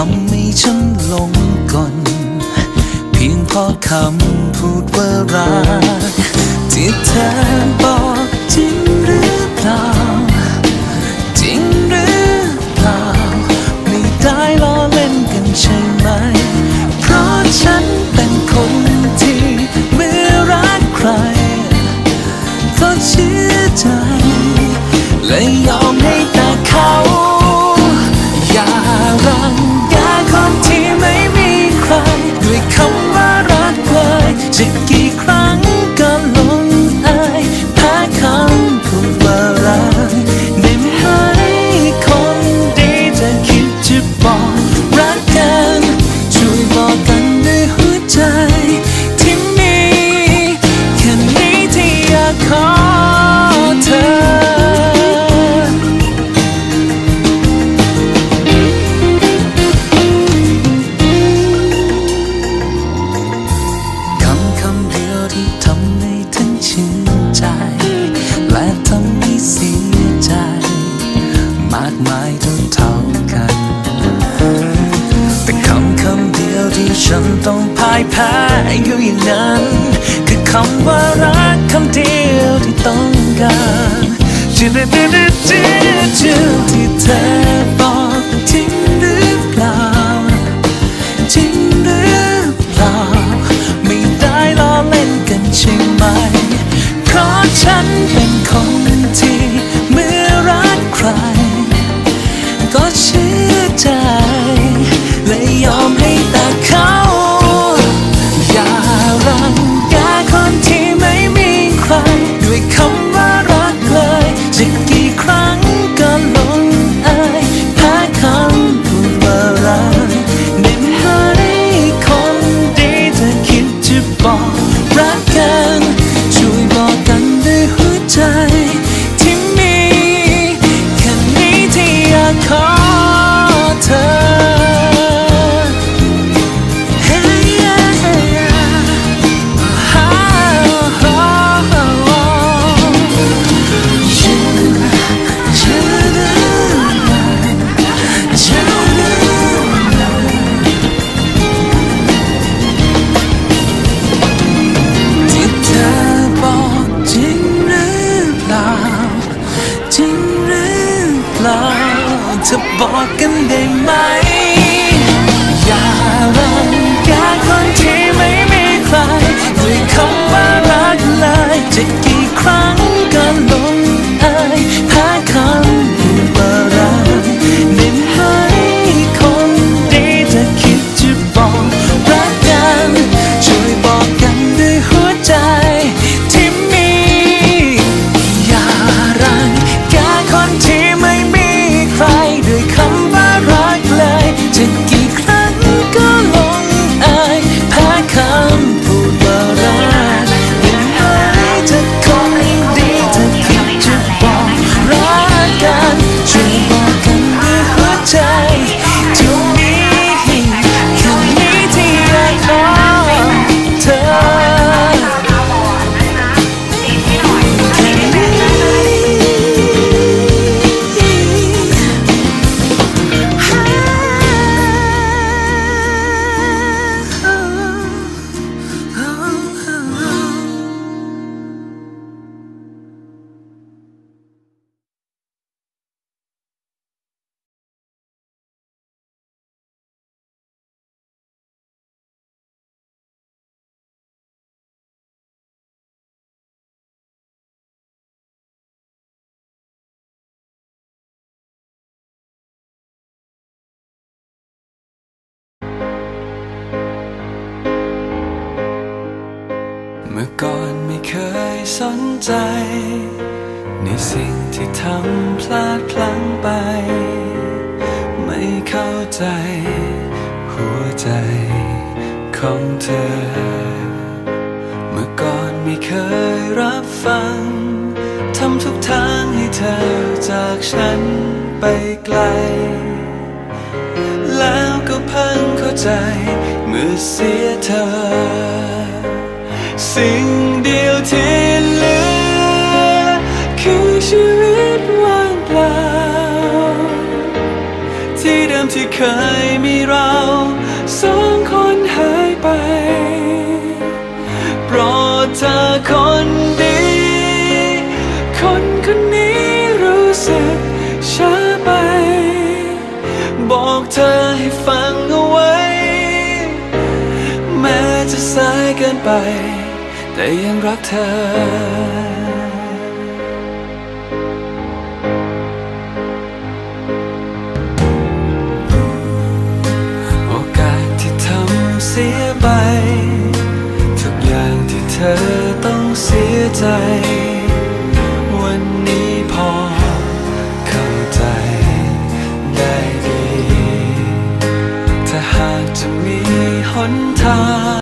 ทำให้ฉันลงก่อน เพียงพอคำพูดว่ารักที่เธอบอกจริงหรือเปล่า จริงหรือเปล่า ไม่ได้ล้อเล่นกันใช่ไหม เพราะฉันเป็นคนที่ไม่รักใคร ก็เชื่อใจและยอม ต้องพ่ายแพ้อยู่อย่างนั้น คือคำว่ารักคำเดียวที่ต้องการ ล่าเธอบอกกันได้ไหม อย่าลังแกคนที่ไม่มีใครด้วยคำว่ารักเลยจะ มื่อก่อนไม่เคยสนใจ ในสิ่งที่ทำพลาดพลั้งไป ไม่เข้าใจ หัวใจของเธอ เมื่อก่อนไม่เคยรับฟัง ทำทุกทางให้เธอจากฉันไปไกล แล้วก็เพิ่งเข้าใจ เมื่อเสียเธอ สิ่งเดียวที่เหลือ คือชีวิตว่าเปาที่เดิมที่เคยมีเราสองคนหายไป โปรดเธอคนดี คนคนนี้รู้สึกช้าไป บอกเธอให้ฟังเอาไว้ แม้จะสายเกินไป แต่ยังรักเธอ โอกาสที่ทำเสียไป ทุกอย่างที่เธอต้องเสียใจ วันนี้พอเข้าใจได้ดี ถ้าหากจะมีหนทาง